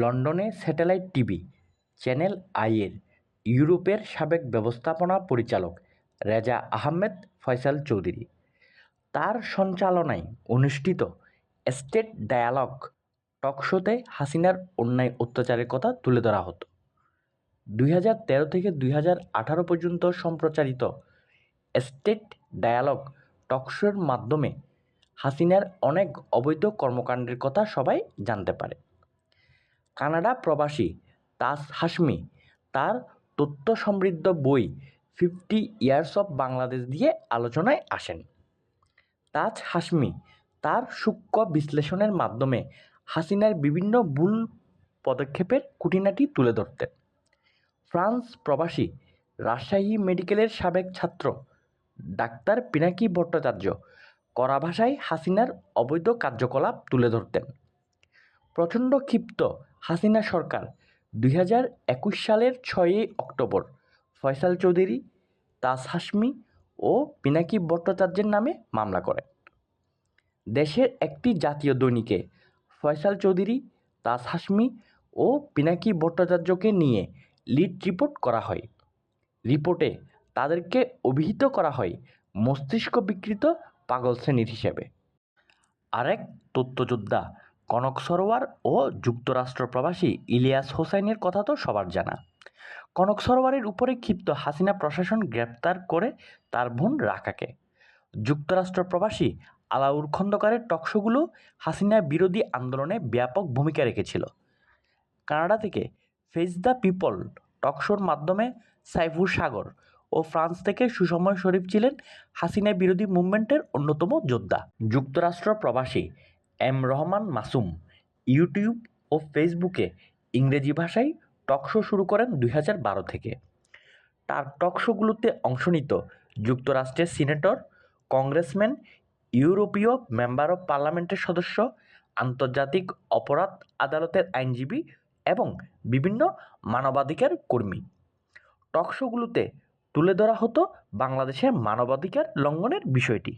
লন্ডনে satellite TV, channel আইয়ের ইউরোপের সাবেক ব্যবস্থাপনা পরিচালক রেজা আহমেদ ফয়সাল চৌধুরী। তার সঞ্চালনায় অনুষ্ঠিত স্টেট ডায়ালগ টকশোতে হাসিনার অন্যায় অত্যাচারের কথা তুলে ধরা হতো। দুই হাজার তেরো থেকে দুই হাজার আঠারো পর্যন্ত সম্প্রচারিত স্টেট ডায়ালগ টকশোর মাধ্যমে হাসিনার অনেক অবৈধ কর্মকাণ্ডের কথা সবাই জানতে পারে। কানাডা প্রবাসী তাজ হাশমি তার তথ্য সমৃদ্ধ বই ফিফটি ইয়ার্স অফ বাংলাদেশ দিয়ে আলোচনায় আসেন। তাজ হাশমি তার সূক্ষ্ম বিশ্লেষণের মাধ্যমে হাসিনার বিভিন্ন ভুল পদক্ষেপের খুঁটিনাটি তুলে ধরতেন। ফ্রান্স প্রবাসী রাজশাহী মেডিকেলের সাবেক ছাত্র ডাক্তার পিনাকি ভট্টাচার্য কড়া ভাষায় হাসিনার অবৈধ কার্যকলাপ তুলে ধরতেন। প্রচণ্ড ক্ষিপ্ত হাসিনা সরকার দুই হাজার একুশ সালের ছয়ই অক্টোবর ফয়সাল চৌধুরী তাস হাসমি ও পিনাকি ভট্টাচার্যের নামে মামলা করে দেশের একটি জাতীয় দৈনিকে ফয়সাল চৌধুরী তাস হাসমি ও পিনাকি ভট্টাচার্যকে নিয়ে লিড রিপোর্ট করা হয়। রিপোর্টে তাদেরকে অভিহিত করা হয় মস্তিষ্ক বিকৃত পাগল শ্রেণির হিসেবে। আরেক তথ্যযোদ্ধা কনক সরোয়ার ও যুক্তরাষ্ট্র প্রবাসী ইলিয়াস হোসাইনের কথা তো সবার জানা। কনক সরোয়ারের উপরে ক্ষিপ্ত হাসিনা প্রশাসন গ্রেপ্তার করে তার বোন রাকাকে। যুক্তরাষ্ট্র প্রবাসী আলাউর খন্দকারের টকশোগুলো হাসিনা বিরোধী আন্দোলনে ব্যাপক ভূমিকা রেখেছিল। কানাডা থেকে ফেস দ্য পিপল টকশোর মাধ্যমে সাইফুর সাগর ও ফ্রান্স থেকে সুসময় শরীফ ছিলেন হাসিনা বিরোধী মুভমেন্টের অন্যতম যোদ্ধা। যুক্তরাষ্ট্র প্রবাসী এম রহমান মাসুম। ইউটিউব ও ফেসবুকে ইংরেজি ভাষায় টকশো শুরু করেন দুই থেকে। তার টকশোগুলোতে অংশ নিত যুক্তরাষ্ট্রের সিনেটর, কংগ্রেসম্যান, ইউরোপীয় মেম্বার অব পার্লামেন্টের সদস্য, আন্তর্জাতিক অপরাধ আদালতের আইনজীবী এবং বিভিন্ন মানবাধিকার কর্মী। টকশোগুলোতে তুলে ধরা হতো বাংলাদেশের মানবাধিকার লঙ্ঘনের বিষয়টি।